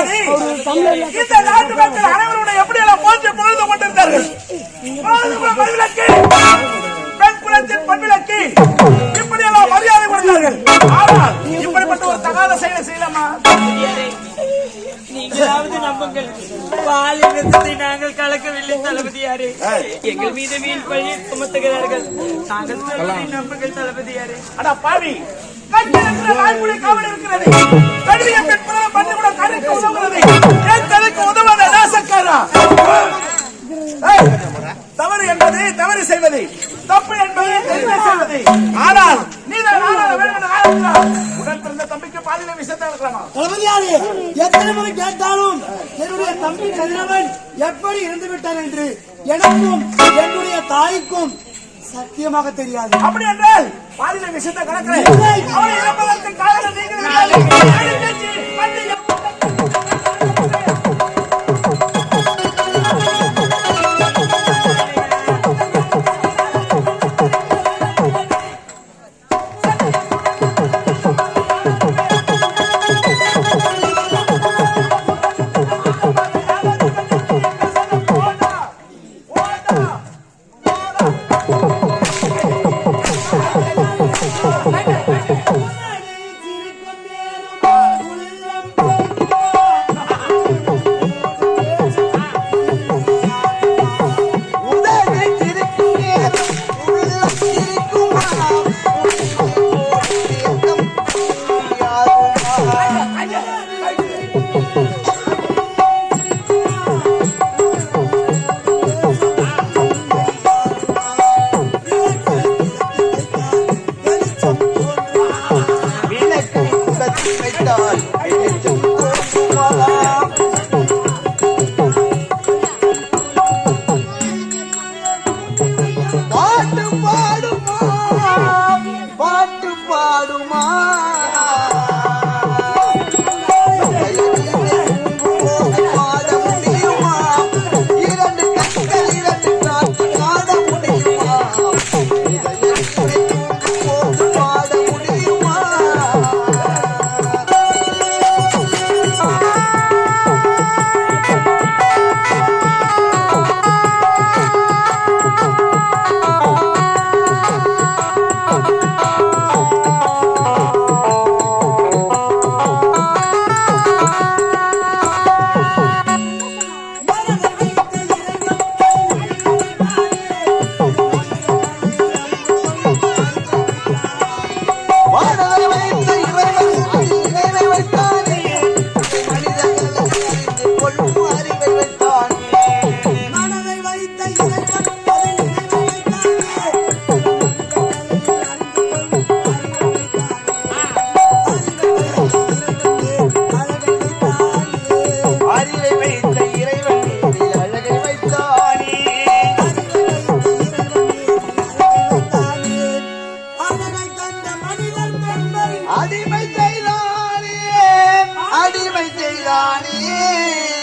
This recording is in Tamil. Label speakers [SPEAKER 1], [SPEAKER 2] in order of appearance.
[SPEAKER 1] தளபதி இந்த நாட்டு மக்கள் அனைவருடைய எப்படி எல்லாம் போற்றி பொழுது கொண்டிருந்தார்கள்? பொழுதுபோக்கு மண்விளக்கு, பெண் குலத்தின் பொன்விளக்கு, இப்படி எல்லாம் மரியாதை கொடுத்தார்கள். ஆனால் இப்படிப்பட்ட ஒரு தகாத செயலை செய்யலாமா?
[SPEAKER 2] நீங்களாவது நம்புங்கள். பால் நாங்கள் கலக்கவில்லை தளபதியாரே. எங்கள் மீது வீண் பழியை சுமத்துகிறார்கள். நாங்கள் நம்புங்கள் தளபதியாரே.
[SPEAKER 1] அட பாவி. இருக்கிற காவல் இருக்கிறது. கல்விய பண்ணி கூட கதைக்கு உதவாத நாசக்காரா ஏய், தவறு என்பது தவறு செய்வது. தப்பு என்பது செய்வது. ஆனால் நீதான் ஆளாக வேண்டும் என்று ஆரம்பிக்கிறார் உடன் பிறந்த தம்பிக்கு பாலின விஷயத்தை இருக்கலாமா
[SPEAKER 3] தளபதியாரே எத்தனை முறை கேட்டாலும் என்னுடைய தம்பி கதிரவன் எப்படி இருந்து விட்டான் என்று எனக்கும் என்னுடைய தாய்க்கும் சத்தியமாக தெரியாது.
[SPEAKER 1] அப்படி என்றால் பாலின விஷயத்தை கலக்கிறேன். அவனை இறப்பதற்கு காரணம் நீங்கள் அடிமை செய்தானே. அடிமை செய்தானே.